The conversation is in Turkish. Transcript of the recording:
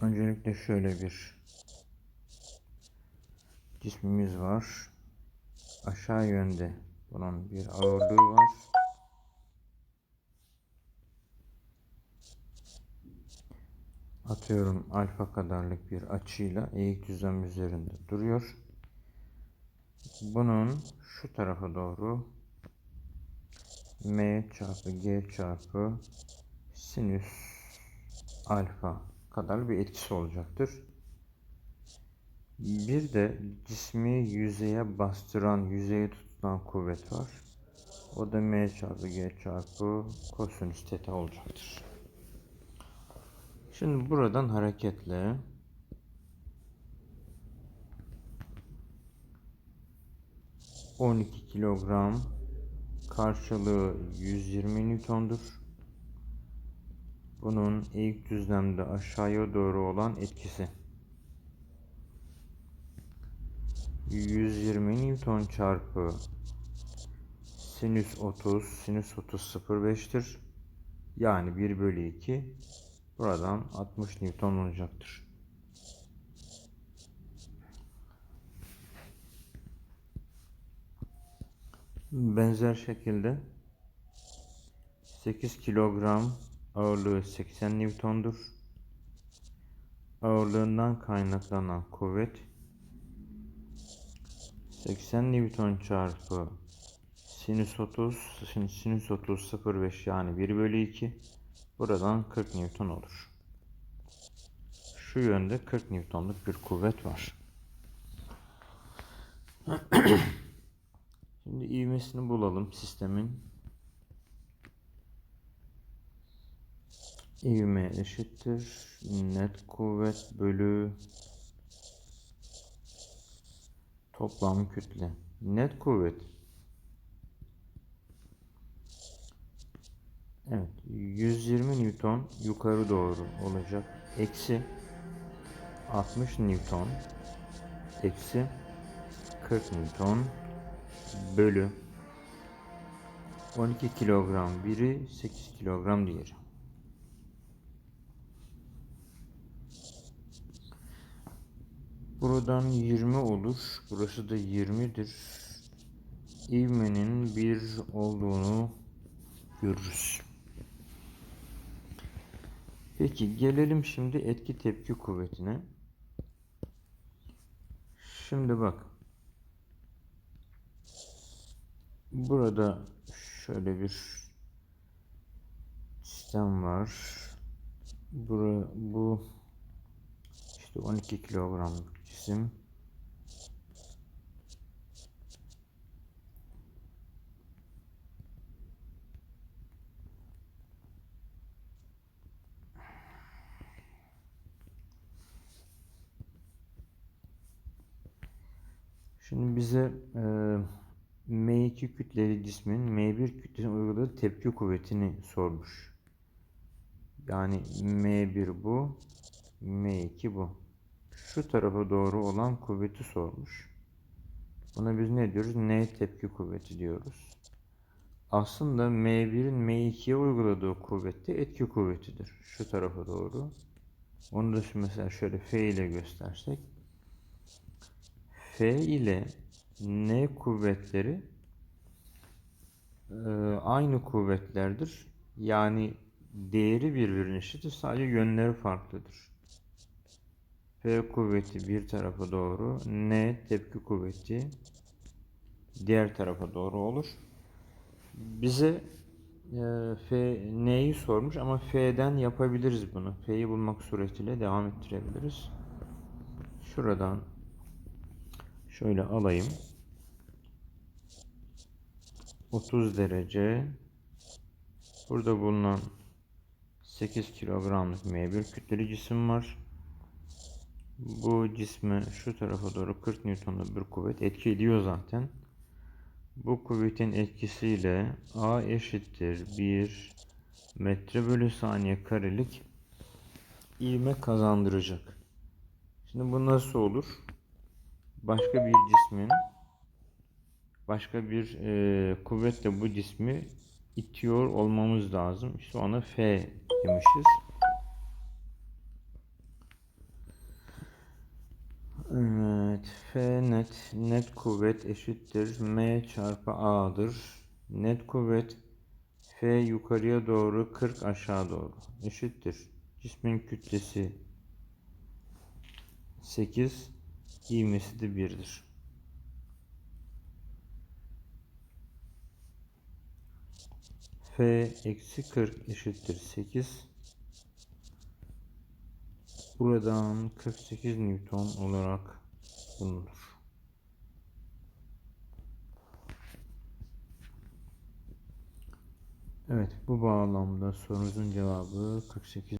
Öncelikle şöyle bir cismimiz var. Aşağı yönde bunun bir ağırlığı var. Atıyorum alfa kadarlık bir açıyla eğik düzlem üzerinde duruyor. Bunun şu tarafa doğru m çarpı g çarpı sinüs alfa kadar bir etkisi olacaktır. Bir de cismi yüzeye bastıran, yüzeye tutulan kuvvet var. O da m çarpı g çarpı kosinüs teta olacaktır. Şimdi buradan hareketle ...12 kilogram karşılığı 120 Newton'dur. Bunun ilk düzlemde aşağıya doğru olan etkisi 120 Newton çarpı sinüs 30 sinüs 30 0.5'tir. Yani 1 bölü 2 buradan 60 Newton olacaktır. Benzer şekilde 8 kilogram ağırlığı 80 Newton'dur. Ağırlığından kaynaklanan kuvvet 80 Newton çarpı sinüs 30 sinüs 30 0.5 yani 1 bölü 2 buradan 40 Newton olur. Şu yönde 40 Newton'luk bir kuvvet var. Şimdi ivmesini bulalım sistemin. İvme eşittir net kuvvet bölü toplam kütle. Net kuvvet. Evet, 120 Newton yukarı doğru olacak. Eksi 60 Newton eksi 40 Newton bölü 12 kilogram biri 8 kilogram diğeri. Buradan 20 olur. Burası da 20'dir. İvmenin 1 olduğunu görürüz. Peki gelelim şimdi etki tepki kuvvetine. Şimdi bak. Burada şöyle bir sistem var. Bura, bu işte 12 kilogramlık cisim. Şimdi bize e, M2 kütleli cismin M1 kütlesine uyguladığı tepki kuvvetini sormuş. Yani M1 bu, M2 bu. Şu tarafa doğru olan kuvveti sormuş. Buna biz ne diyoruz? N tepki kuvveti diyoruz. Aslında M1'in M2'ye uyguladığı kuvvet de etki kuvvetidir. Şu tarafa doğru. Onu da mesela şöyle F ile göstersek. F ile N kuvvetleri e, aynı kuvvetlerdir. Yani değeri birbirine eşittir. Sadece yönleri farklıdır. F kuvveti bir tarafa doğru, N tepki kuvveti diğer tarafa doğru olur. Bize e, F N'yi sormuş ama F'den yapabiliriz bunu. F'yi bulmak suretiyle devam ettirebiliriz. Şuradan şöyle alayım. 30 derece burada bulunan 8 kilogramlık M1 kütleli cisim var. Bu cisme şu tarafa doğru 40 Newton'da bir kuvvet etki ediyor zaten. Bu kuvvetin etkisiyle A eşittir 1 metre bölü saniye karelik ivme kazandıracak. Şimdi bu nasıl olur? Başka bir cismin başka bir e, kuvvetle bu cismi itiyor olmamız lazım. İşte ona F demişiz. Net net kuvvet eşittir M çarpı A'dır. Net kuvvet F yukarıya doğru 40 aşağı doğru eşittir. Cismin kütlesi 8 ivmesi de 1'dir. F eksi 40 eşittir 8. Buradan 48 Newton olarak bulunur. Evet bu bağlamda sorumuzun cevabı 48